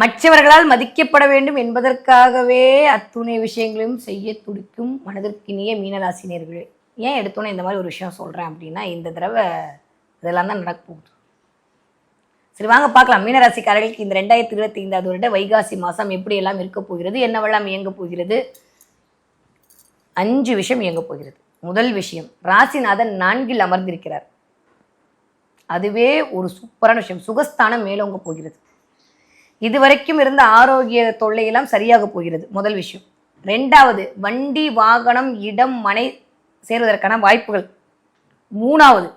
மற்றவர்களால் மதிக்கப்பட வேண்டும் என்பதற்காகவே அத்துணை விஷயங்களையும் செய்ய துடிக்கும் மனதிற்கினிய மீனராசினியர்களே. ஏன் எடுத்தோன்னே இந்த மாதிரி ஒரு விஷயம் சொல்கிறேன் அப்படின்னா இந்த தடவை இதெல்லாம் தான் நடக்க போகுது. சரி வாங்க பார்க்கலாம். மீனராசிக்காரர்களுக்கு இந்த ரெண்டாயிரத்தி இருபத்தி ஐந்தாவது வருட வைகாசி மாதம் எப்படி எல்லாம் இருக்க போகிறது என்னவெல்லாம் இயங்க போகிறது? அஞ்சு விஷயம் இயங்க போகிறது. முதல் விஷயம் ராசிநாதன் நான்கில் அமர்ந்திருக்கிறார். அதுவே ஒரு சூப்பரான விஷயம். சுகஸ்தானம் மேலோங்க போகிறது. இதுவரைக்கும் இருந்த ஆரோக்கிய தொல்லையெல்லாம் சரியாக போகிறது. முதல் விஷயம். ரெண்டாவது வண்டி வாகனம் இடம் மனை சேருவதற்கான வாய்ப்புகள். மூணாவது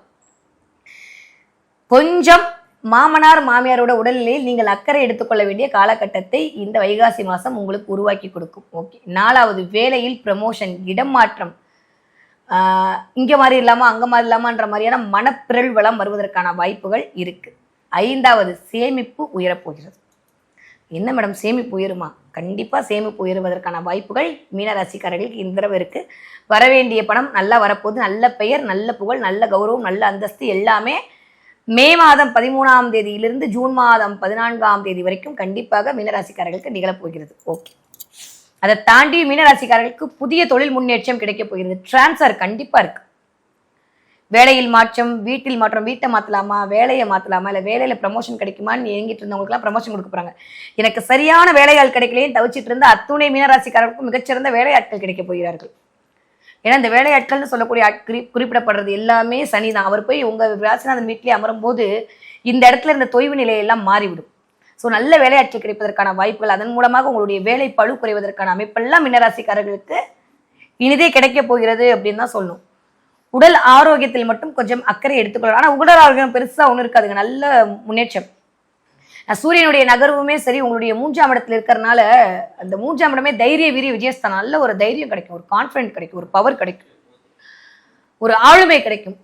கொஞ்சம் மாமனார் மாமியாரோட உடல்நிலையில் நீங்கள் அக்கறை எடுத்துக்கொள்ள வேண்டிய காலகட்டத்தை இந்த வைகாசி மாதம் உங்களுக்கு உருவாக்கி கொடுக்கும். ஓகே. நாலாவது வேலையில் ப்ரமோஷன் இடம் மாற்றம். இங்கே மாதிரி இல்லாமல் அங்கே மாதிரி இல்லாமன்ற மாதிரியான மனப்பிரல் வளம் வருவதற்கான வாய்ப்புகள் இருக்குது ஐந்தாவது சேமிப்பு உயரப்போகிறது என்ன மேடம் சேமிப்பு உயருமா? கண்டிப்பாக சேமிப்பு உயருவதற்கான வாய்ப்புகள் மீனராசிக்காரர்களுக்கு இந்த தடவை இருக்குது வரவேண்டிய பணம் நல்லா வரப்போகுது. நல்ல பெயர் நல்ல புகழ் நல்ல கௌரவம் நல்ல அந்தஸ்து எல்லாமே மே மாதம் பதிமூணாம் தேதியிலிருந்து ஜூன் மாதம் பதினான்காம் தேதி வரைக்கும் கண்டிப்பாக மீனராசிக்காரர்களுக்கு நிகழப்போகிறது ஓகே. அதை தாண்டி மீனராசிக்காரர்களுக்கு புதிய தொழில் முன்னேற்றம் கிடைக்கப் போகிறது. டிரான்ஸ்ஃபர் கண்டிப்பாக இருக்குது வேலையில் மாற்றம் வீட்டில் மாற்றம் வீட்டை மாற்றலாமா வேலையை மாற்றலாமா இல்லை வேலையில் ப்ரமோஷன் கிடைக்குமான்னு ஏங்கிட்டு இருந்தவங்களுக்குலாம் ப்ரமோஷன் கொடுக்க போகிறாங்க எனக்கு சரியான வேலையாள் கிடைக்கலையும் தவிச்சிட்டு இருந்த அத்துணை மீனராசிக்காரர்களுக்கும் மிகச்சிறந்த வேலையாட்கள் கிடைக்கப் போகிறார்கள். ஏன்னா இந்த வேலையாட்கள்னு சொல்லக்கூடிய குறி குறிப்பிடப்படுறது எல்லாமே சனி தான் அவர் போய் உங்கள் ராசிநாதன் வீட்டிலே அமரும் போது இந்த இடத்துல இருந்த தொய்வு நிலையெல்லாம் மாறிவிடும். ஸோ நல்ல வேலையாட்கள் கிடைப்பதற்கான வாய்ப்புகள் அதன் மூலமாக உங்களுடைய வேலை பழு குறைவதற்கான அமைப்பெல்லாம் மீனராசிக்காரர்களுக்கு இனிதே கிடைக்கப் போகிறது அப்படின்னு தான் சொல்லணும். உடல் ஆரோக்கியத்தில் மட்டும் கொஞ்சம் அக்கறை எடுத்துக்கொள்ளலாம். ஆனால் உடல் ஆரோக்கியம் பெருசாக ஒன்றும் இருக்காதுங்க. நல்ல முன்னேற்றம். சூரியனுடைய நகர்வுமே சரி உங்களுடைய மூன்றாம் இடத்துல இருக்கிறனால அந்த மூன்றாம் இடமே தைரிய வீரிய விஜயஸ்தானம். நல்ல ஒரு தைரியம் கிடைக்கும். ஒரு கான்ஃபிடென்ட் கிடைக்கும். ஒரு பவர் கிடைக்கும். ஒரு ஆளுமை கிடைக்கும்.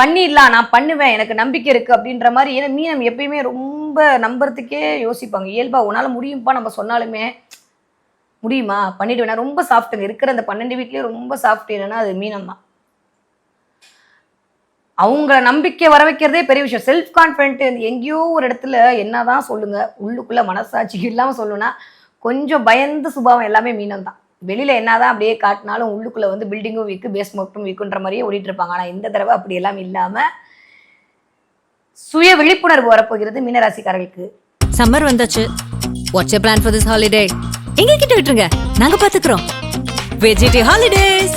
பண்ணிடலாம் நான் பண்ணுவேன் எனக்கு நம்பிக்கை இருக்கு அப்படின்ற மாதிரி ஏன்னா மீனம் எப்பயுமே ரொம்ப நம்புறதுக்கே யோசிப்பாங்க. இயல்பா உன்னால முடியும்ப்பா நம்ம சொன்னாலுமே முடியுமா? பண்ணிடுவேன். ரொம்ப சாஃப்ட்டுங்க இருக்கிற அந்த பன்னெண்டு வீட்லயே ரொம்ப சாஃப்ட் என்னன்னா அது மீனம் தான் அவங்கள நம்பிக்கை வர வைக்கிறதே பெரிய விஷயம். செல்ஃப் கான்ஃபிடென்ட் எங்கேயோ ஒரு இடத்துல என்னதான் சொல்லுங்க உள்ளுக்குள்ள மனசாட்சி இல்லாமல் சொல்லணும்னா கொஞ்சம் பயந்து சுபாவம் எல்லாமே மீனம் தான் வெளியில என்னதான் அப்படியே காட்டினாலும் உள்ளுக்குள்ள வந்து பில்டிங்கும் வீக்கு பேஸ்மெண்ட்டும் வீக்குன்ற மாதிரியே ஓடிட்டு இருப்பாங்க. ஆனால் இந்த தடவை அப்படி எல்லாம் இல்லாம சுய விழிப்புணர்வு வரப்போகிறது மீனராசிக்காரர்களுக்கு. சம்மர் வந்தாச்சு. What's plan for this holiday எங்க கிட்ட விட்டுருங்க. நாங்க பாத்துக்கிறோம். வெஜிடே holidays